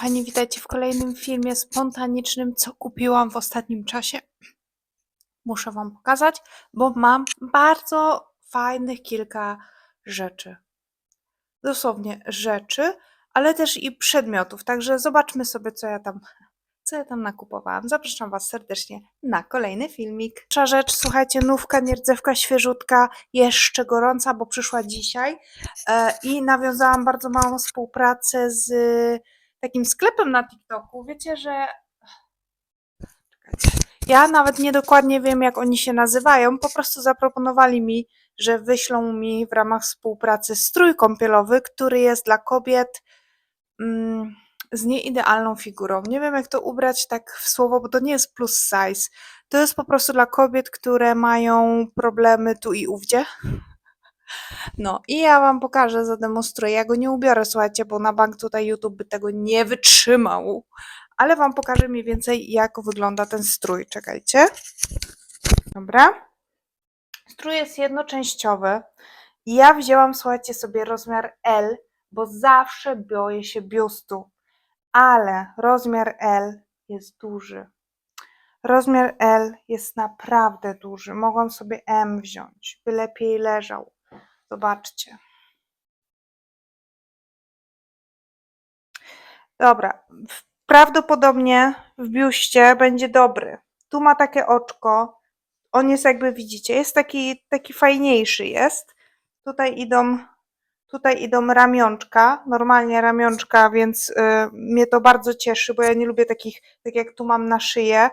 kochani, witajcie w kolejnym filmie spontanicznym, co kupiłam w ostatnim czasie. Muszę Wam pokazać, bo mam bardzo fajnych kilka rzeczy. Dosłownie rzeczy, ale też i przedmiotów. Także zobaczmy sobie, co ja tam, co ja tam nakupowałam. Zapraszam Was serdecznie na kolejny filmik. Pierwsza rzecz, słuchajcie, nówka, nierdzewka, świeżutka, jeszcze gorąca, bo przyszła dzisiaj e, i nawiązałam bardzo małą współpracę z takim sklepem na TikToku. Wiecie, że. Czekajcie. Ja nawet nie dokładnie wiem, jak oni się nazywają. Po prostu zaproponowali mi, że wyślą mi w ramach współpracy strój kąpielowy, który jest dla kobiet mm, z nieidealną figurą. Nie wiem, jak to ubrać tak w słowo, bo to nie jest plus size. To jest po prostu dla kobiet, które mają problemy tu i ówdzie. No i ja wam pokażę, zademonstruję. Ja go nie ubiorę, słuchajcie, bo na bank tutaj YouTube by tego nie wytrzymał. Ale wam pokażę mniej więcej, jak wygląda ten strój. Czekajcie. Dobra. Strój jest jednoczęściowy. Ja wzięłam, słuchajcie, sobie rozmiar L, bo zawsze boję się biustu. Ale rozmiar L jest duży. Rozmiar L jest naprawdę duży. Mogłam sobie M wziąć, by lepiej leżał. Zobaczcie. Dobra. Prawdopodobnie w biuście będzie dobry. Tu ma takie oczko. On jest jakby widzicie, jest taki, taki fajniejszy jest. Tutaj idą, tutaj idą ramionczka, normalnie ramionczka, więc y, mnie to bardzo cieszy, bo ja nie lubię takich, tak jak tu mam na szyję.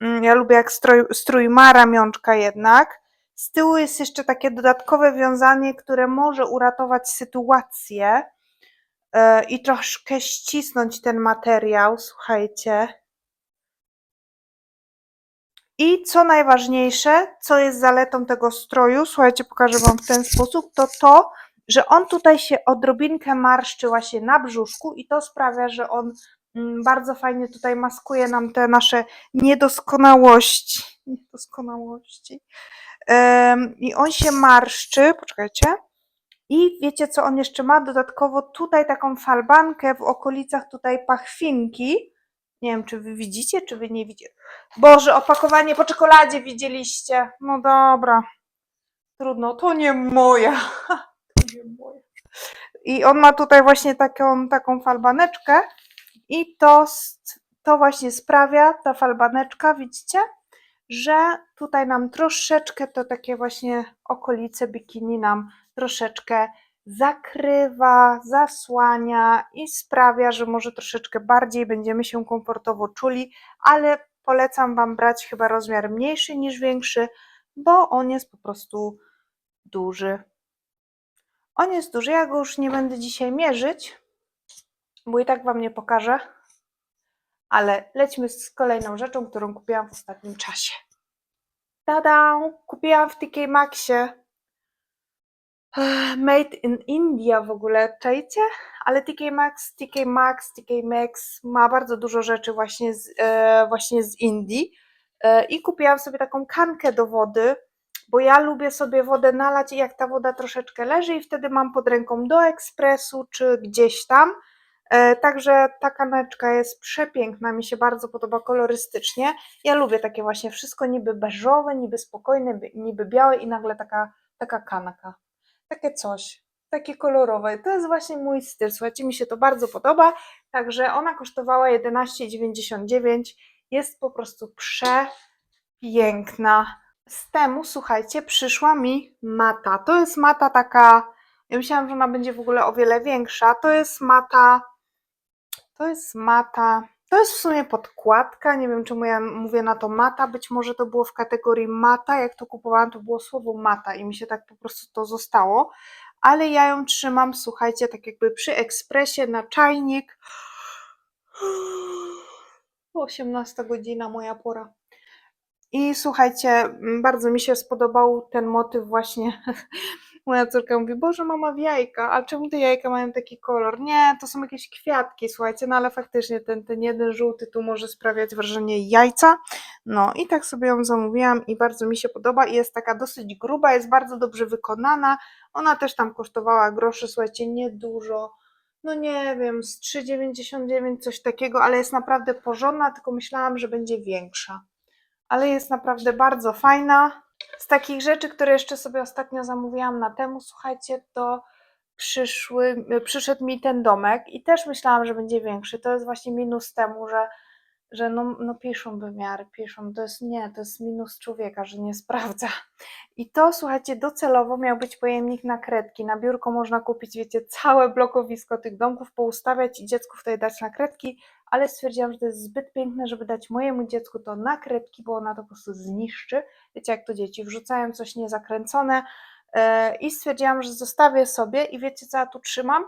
Mm, Ja lubię jak strój, strój ma ramionczka jednak. Z tyłu jest jeszcze takie dodatkowe wiązanie, które może uratować sytuację e, i troszkę ścisnąć ten materiał, słuchajcie. I co najważniejsze, co jest zaletą tego stroju, słuchajcie, pokażę Wam w ten sposób, to to, że on tutaj się odrobinkę marszczy właśnie na brzuszku i to sprawia, że on mm, bardzo fajnie tutaj maskuje nam te nasze niedoskonałości. Niedoskonałości. I on się marszczy, poczekajcie. I wiecie, co on jeszcze ma? Dodatkowo tutaj taką falbankę w okolicach tutaj pachwinki. Nie wiem, czy wy widzicie, czy wy nie widzicie. Boże, opakowanie po czekoladzie widzieliście. No dobra. Trudno, to nie moja. To nie moja. I on ma tutaj właśnie taką, taką falbaneczkę i to, to właśnie sprawia, ta falbaneczka, widzicie, że tutaj nam troszeczkę to takie właśnie okolice bikini nam troszeczkę zakrywa, zasłania i sprawia, że może troszeczkę bardziej będziemy się komfortowo czuli, ale polecam Wam brać chyba rozmiar mniejszy niż większy, bo on jest po prostu duży. On jest duży, ja go już nie będę dzisiaj mierzyć, bo i tak Wam nie pokażę, ale lećmy z kolejną rzeczą, którą kupiłam w ostatnim czasie. Tada! Kupiłam w TK Maxie Ech, Made in India w ogóle, czajcie? Ale TK Maxx, TK Maxx, TK Maxx ma bardzo dużo rzeczy właśnie z, e, właśnie z Indii. E, I kupiłam sobie taką kankę do wody, bo ja lubię sobie wodę nalać i jak ta woda troszeczkę leży i wtedy mam pod ręką do ekspresu czy gdzieś tam. E, Także ta kaneczka jest przepiękna, mi się bardzo podoba kolorystycznie. Ja lubię takie właśnie wszystko niby beżowe, niby spokojne, by- niby białe i nagle taka, taka kanka takie coś, takie kolorowe. To jest właśnie mój styl. Słuchajcie, mi się to bardzo podoba. Także ona kosztowała 11,99. Jest po prostu przepiękna. Z temu, słuchajcie, przyszła mi mata. To jest mata taka. Ja myślałam, że ona będzie w ogóle o wiele większa. To jest mata. To jest mata. To jest w sumie podkładka. Nie wiem, czemu ja mówię na to mata. Być może to było w kategorii mata. Jak to kupowałam, to było słowo mata i mi się tak po prostu to zostało. Ale ja ją trzymam, słuchajcie, tak jakby przy ekspresie na czajnik. 18 godzina, moja pora. I słuchajcie, bardzo mi się spodobał ten motyw właśnie. Moja córka mówi, Boże, mama w jajka, a czemu te jajka mają taki kolor? Nie, to są jakieś kwiatki, słuchajcie, no ale faktycznie ten, ten jeden żółty tu może sprawiać wrażenie jajca. No i tak sobie ją zamówiłam i bardzo mi się podoba i jest taka dosyć gruba, jest bardzo dobrze wykonana. Ona też tam kosztowała groszy, słuchajcie, niedużo. no nie wiem, z 3,99 coś takiego, ale jest naprawdę porządna, tylko myślałam, że będzie większa. Ale jest naprawdę bardzo fajna. Z takich rzeczy, które jeszcze sobie ostatnio zamówiłam na temu, słuchajcie, to przyszły, przyszedł mi ten domek i też myślałam, że będzie większy. To jest właśnie minus temu, że, że no, no piszą wymiary, piszą. To jest nie, to jest minus człowieka, że nie sprawdza. I to, słuchajcie, docelowo miał być pojemnik na kredki. Na biurko można kupić, wiecie, całe blokowisko tych domków, poustawiać i dziecku wtedy dać na kredki, ale stwierdziłam, że to jest zbyt piękne, żeby dać mojemu dziecku to na kredki, bo ona to po prostu zniszczy. Wiecie, jak to dzieci wrzucają coś niezakręcone e, i stwierdziłam, że zostawię sobie i wiecie, co ja tu trzymam?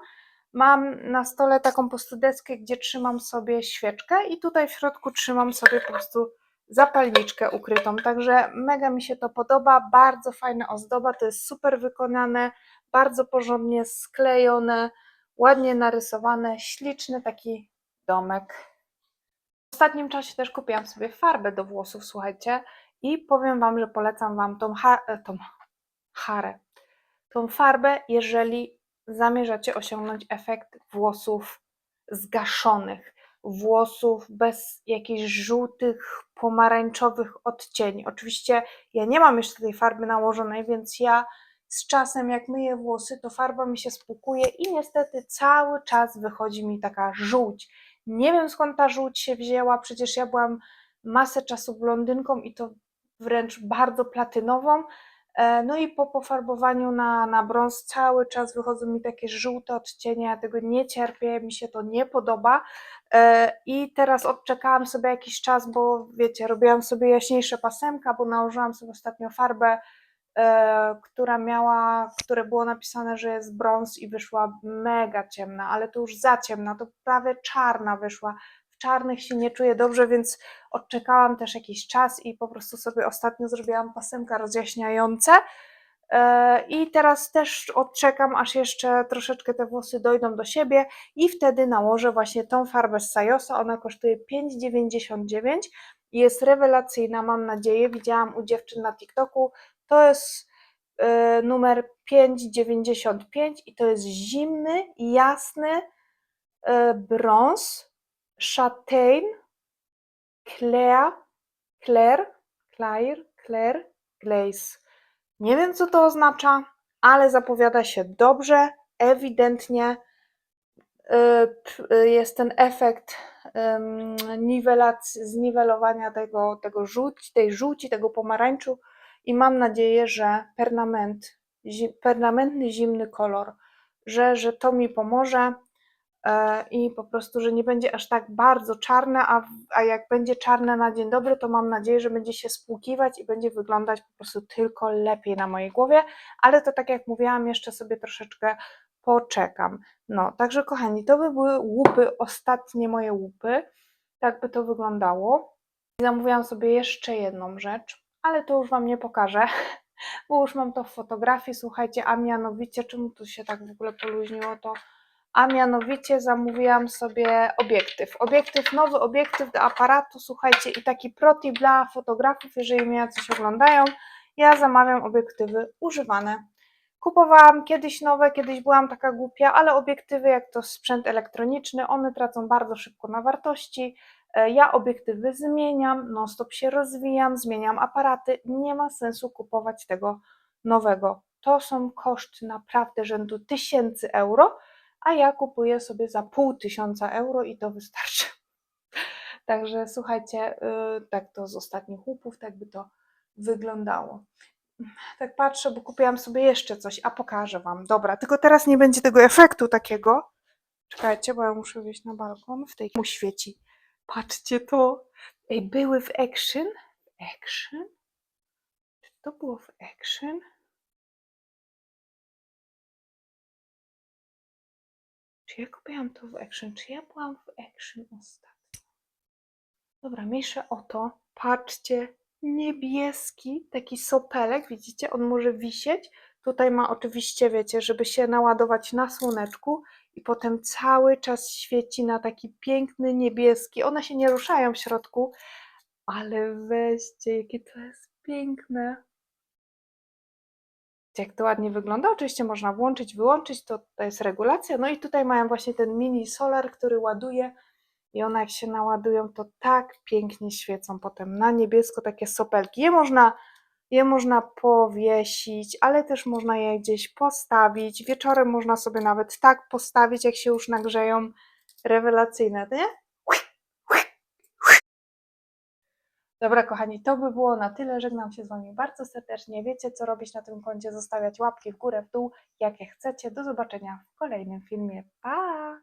Mam na stole taką po prostu deskę, gdzie trzymam sobie świeczkę i tutaj w środku trzymam sobie po prostu zapalniczkę ukrytą. Także mega mi się to podoba, bardzo fajna ozdoba, to jest super wykonane, bardzo porządnie sklejone, ładnie narysowane, śliczny taki domek. W ostatnim czasie też kupiłam sobie farbę do włosów, słuchajcie, i powiem Wam, że polecam Wam tą, ha tą harę, tą farbę, jeżeli zamierzacie osiągnąć efekt włosów zgaszonych, włosów bez jakichś żółtych, pomarańczowych odcieni. Oczywiście ja nie mam jeszcze tej farby nałożonej, więc ja z czasem, jak myję włosy, to farba mi się spłukuje i niestety cały czas wychodzi mi taka żółć. Nie wiem skąd ta żółć się wzięła, przecież ja byłam masę czasu blondynką i to wręcz bardzo platynową. E, No i po pofarbowaniu na, na brąz cały czas wychodzą mi takie żółte odcienie, ja tego nie cierpię, mi się to nie podoba. E, I teraz odczekałam sobie jakiś czas, bo wiecie, robiłam sobie jaśniejsze pasemka, bo nałożyłam sobie ostatnio farbę, e, która miała, które było napisane, że jest brąz i wyszła mega ciemna, ale to już za ciemna, to prawie czarna wyszła. Czarnych się nie czuję dobrze, więc odczekałam też jakiś czas i po prostu sobie ostatnio zrobiłam pasemka rozjaśniające. E, I teraz też odczekam, aż jeszcze troszeczkę te włosy dojdą do siebie i wtedy nałożę właśnie tą farbę z Sajosa. Ona kosztuje 5,99 i jest rewelacyjna, mam nadzieję. Widziałam u dziewczyn na TikToku. To jest e, numer 5,95 i to jest zimny, jasny e, brąz, châtain, Claire, Claire, Claire, Claire, Glaze. Nie wiem, co to oznacza, ale zapowiada się dobrze, ewidentnie y, y, jest ten efekt niwelacji, zniwelowania tego, tego żółci, tej żółci, tego pomarańczu i mam nadzieję, że permanentny zimny kolor, że, że to mi pomoże i po prostu, że nie będzie aż tak bardzo czarne, a, a jak będzie czarne na dzień dobry, to mam nadzieję, że będzie się spłukiwać i będzie wyglądać po prostu tylko lepiej na mojej głowie, ale to tak jak mówiłam, jeszcze sobie troszeczkę poczekam. No, także kochani, to by były łupy, ostatnie moje łupy. Tak by to wyglądało. Zamówiłam sobie jeszcze jedną rzecz, ale to już Wam nie pokażę, bo już mam to w fotografii, słuchajcie, a mianowicie, czemu tu się tak w ogóle poluźniło to? A mianowicie zamówiłam sobie obiektyw. Obiektyw, nowy obiektyw do aparatu, słuchajcie, i taki protip dla fotografów, jeżeli mnie coś oglądają, ja zamawiam obiektywy używane. Kupowałam kiedyś nowe, kiedyś byłam taka głupia, ale obiektywy, jak to sprzęt elektroniczny, one tracą bardzo szybko na wartości. E, Ja obiektywy zmieniam, non-stop się rozwijam, zmieniam aparaty. Nie ma sensu kupować tego nowego. To są koszty naprawdę rzędu tysięcy euro, a ja kupuję sobie za pół tysiąca euro i to wystarczy. Także słuchajcie, y, tak to z ostatnich łupów, tak by to wyglądało. Tak patrzę, bo kupiłam sobie jeszcze coś, a pokażę Wam. Dobra, tylko teraz nie będzie tego efektu takiego. Czekajcie, bo ja muszę wyjść na balkon. W tej mu świeci. Patrzcie to. Ej, były w Action. Action? Czy to było w Action? Czy ja kupiłam to w Action? Czy ja byłam w Action ostatnio? Dobra, mniejsze o to. Patrzcie, niebieski, taki sopelek, widzicie? On może wisieć. Tutaj ma oczywiście, wiecie, żeby się naładować na słoneczku i potem cały czas świeci na taki piękny niebieski. One się nie ruszają w środku, ale weźcie, jakie to jest piękne. Jak to ładnie wygląda. Oczywiście można włączyć, wyłączyć, to, to jest regulacja. No i tutaj mają właśnie ten mini solar, który ładuje i one jak się naładują, to tak pięknie świecą potem na niebiesko takie sopelki. Je można, je można powiesić, ale też można je gdzieś postawić. Wieczorem można sobie nawet tak postawić, jak się już nagrzeją. Rewelacyjne, nie? Dobra, kochani, to by było na tyle. Żegnam się z Wami bardzo serdecznie. Wiecie, co robić na tym koncie, zostawiać łapki w górę, w dół, jakie chcecie. Do zobaczenia w kolejnym filmie. Pa!